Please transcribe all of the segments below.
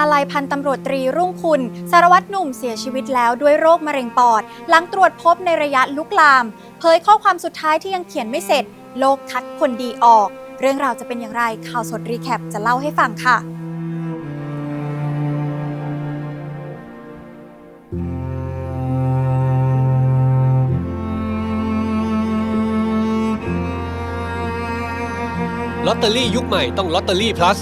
อาลัยพันตำรวจตรีรุ่งคุณ สารวัตรหนุ่มเสียชีวิตแล้วด้วยโรคมะเร็งปอด หลังตรวจพบในระยะลุกลาม เผยข้อความสุดท้ายที่ยังเขียนไม่เสร็จ โลกคัดคนดีออก เรื่องราวจะเป็นอย่างไรข่าวสดรีแคปจะเล่าให้ฟังค่ะลอตเตอรี่ยุคใหม่ต้องลอตเตอรี่ plus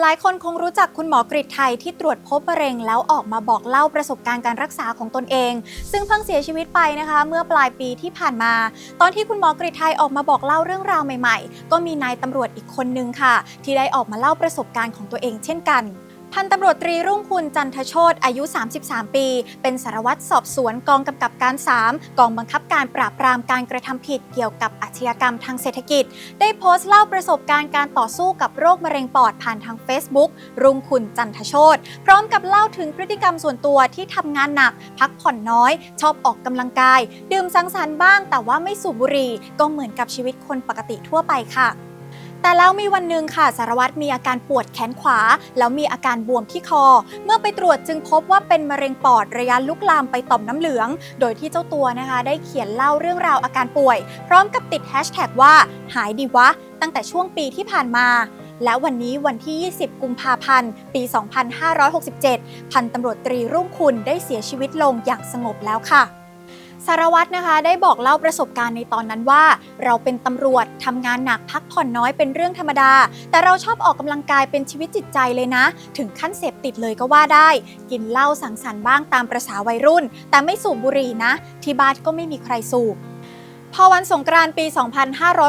หลายคนคงรู้จักคุณหมอกริชไทยที่ตรวจพบมะเร็ง แล้วออกมาบอกเล่าประสบการณ์การรักษาของตนเอง ซึ่งเพิ่งเสียชีวิตไปนะคะ เมื่อปลายปีที่ผ่านมา ตอนที่คุณหมอกริชไทยออกมาบอกเล่าเรื่องราวใหม่ ๆ ก็มีนายตำรวจอีกคนนึงค่ะ ที่ได้ออกมาเล่าประสบการณ์ของตัวเองเช่นกัน พันตำรวจตรีรุ่งคุณจันทโชตอายุ 33 ปี เป็นสารวัตรสอบสวนกองกำกับการ 3 กองบังคับการปราบปรามการกระทำผิดเกี่ยวกับอาชญากรรมทางเศรษฐกิจ ได้โพสต์เล่าประสบการณ์การต่อสู้กับโรคมะเร็งปอดผ่านทาง Facebook รุ่งคุณจันทโชตพร้อมกับเล่าถึงพฤติกรรมส่วนตัวที่ทำงานหนัก พักผ่อนน้อย ชอบออกกำลังกาย ดื่มสังสรรค์บ้าง แต่ว่าไม่สูบบุหรี่ก็เหมือนกับชีวิตคนปกติทั่วไปค่ะ แต่แล้วมีวันหนึ่งค่ะสารวัตรมีอาการปวดแขนขวา แล้วมีอาการบวมที่คอ เมื่อไปตรวจจึงพบว่าเป็นมะเร็งปอดระยะลุกลามไปต่อมน้ำเหลือง โดยที่เจ้าตัวนะคะ ได้เขียนเล่าเรื่องราวอาการป่วย พร้อมกับติดแฮชแท็กว่าหายดีวะ ตั้งแต่ช่วงปีที่ผ่านมาและวันนี้วันที่ 20 กุมภาพันธ์ ปี 2567 พันตำรวจตรีรุ่งคุณได้เสียชีวิตลงอย่างสงบแล้วค่ะ สารวัตรนะคะได้บอกเล่าประสบการณ์ในตอนนั้นว่า เราเป็นตำรวจทำงานหนักพักผ่อนน้อยเป็นเรื่องธรรมดา แต่เราชอบออกกำลังกายเป็นชีวิตจิตใจเลยนะ ถึงขั้นเสพติดเลยก็ว่าได้ กินเหล้าสังสรรค์บ้างตามประษาวัยรุ่น แต่ไม่สูบบุหรี่นะ ที่บ้านก็ไม่มีใครสูบ พอวันสงกรานต์ปี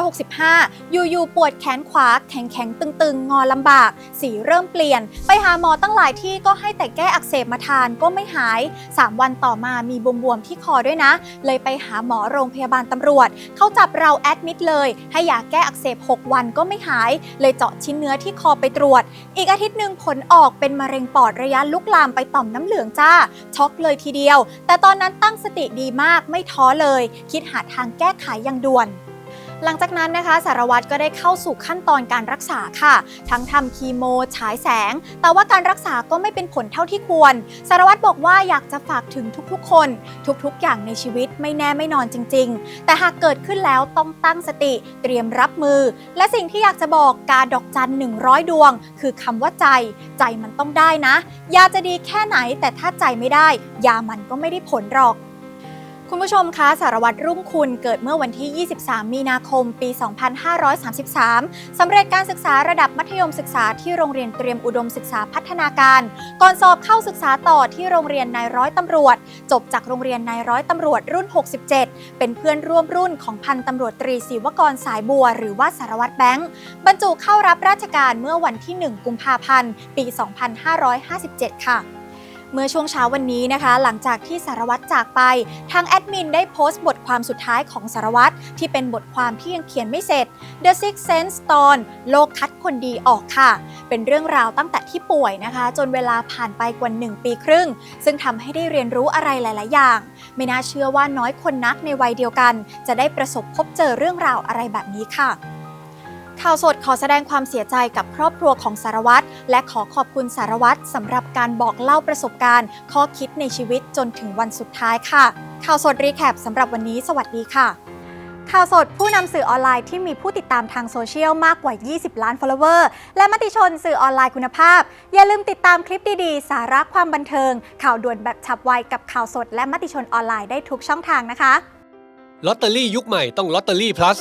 2565 อยู่ๆ ปวดแขนขวา แข็งๆ ตึงๆ งอลำบาก สีเริ่มเปลี่ยน ไปหาหมอตั้งหลายที่ก็ให้แต่แก้อักเสบมาทานก็ไม่หาย 3 วันต่อมามีบวมๆ ที่คอด้วยนะ เลยไปหาหมอโรงพยาบาลตำรวจ เขาจับเราแอดมิดเลย ให้ยาแก้อักเสบ 6 วันก็ไม่หาย เลยเจาะชิ้นเนื้อที่คอไปตรวจ อีกอาทิตย์หนึ่งผลออกเป็นมะเร็งปอดระยะลุกลามไปต่อมน้ำเหลืองจ้า ช็อกเลยทีเดียว แต่ตอนนั้นตั้งสติดีมากไม่ท้อเลย คิดหาทางแก้ไขอย่างด่วนหลังจากนั้นนะคะสารวัตรก็ได้เข้าสู่ขั้นตอนการรักษาค่ะ ทั้งทำคีโม ฉายแสง แต่ว่าการรักษาก็ไม่เป็นผลเท่าที่ควร สารวัตรบอกว่าอยากจะฝากถึงทุกๆ คน ทุกๆ อย่างในชีวิตไม่แน่ไม่นอนจริง ๆ แต่หากเกิดขึ้นแล้วต้องตั้งสติเตรียมรับมือ และสิ่งที่อยากจะบอกการดอกจัน 100 ดวง คือคำว่าใจ ใจมันต้องได้นะ ยาจะดีแค่ไหนแต่ถ้าใจไม่ได้ ยามันก็ไม่ได้ผลหรอก คุณผู้ชมคะสารวัตรรุ่งคุณเกิดเมื่อวันที่ 23 มีนาคม ปี 2533 สำเร็จการศึกษาระดับมัธยมศึกษาที่โรงเรียนเตรียมอุดมศึกษาพัฒนาการ ก่อนสอบเข้าศึกษาต่อที่โรงเรียนนายร้อยตำรวจ จบจากโรงเรียนนายร้อยตำรวจรุ่น 67 เป็นเพื่อนร่วมรุ่นของพันตำรวจตรีศิวกรสายบัว หรือว่าสารวัตรแบงค์บรรจุเข้ารับราชการเมื่อวันที่ 1 กุมภาพันธ์ ปี 2557 ค่ะ เมื่อช่วงเช้าวันนี้นะคะ หลังจากที่สารวัตรจากไปทางแอดมินได้โพสต์บทความสุดท้ายของสารวัตรที่เป็นบทความที่ยังเขียนไม่เสร็จ The Six Sense ตอนโลกคัดคนดีออกค่ะ เป็นเรื่องราวตั้งแต่ที่ป่วยนะคะ จนเวลาผ่านไปกว่า 1 ปีครึ่ง ซึ่งทำให้ได้เรียนรู้อะไรหลาย ๆ อย่าง ไม่น่าเชื่อว่าน้อยคนนักในวัยเดียวกัน จะได้ประสบพบเจอเรื่องราวอะไรแบบนี้ค่ะข่าวสดขอแสดงความเสียใจกับครอบครัวของสารวัตร และขอขอบคุณสารวัตรสำหรับการบอกเล่าประสบการณ์ ข้อคิดในชีวิตจนถึงวันสุดท้ายค่ะ ข่าวสดรีแคปสำหรับวันนี้ สวัสดีค่ะ ข่าวสดผู้นำสื่อออนไลน์ที่มีผู้ติดตามทางโซเชียลมากกว่า 20 ล้าน follower และมติชนสื่อออนไลน์คุณภาพ อย่าลืมติดตามคลิปดีๆ สาระความบันเทิง ข่าวด่วนแบบฉับไวกับข่าวสด และมติชนออนไลน์ได้ทุกช่องทางนะคะลอตเตอรี่ยุคใหม่ต้องลอตเตอรี่ plus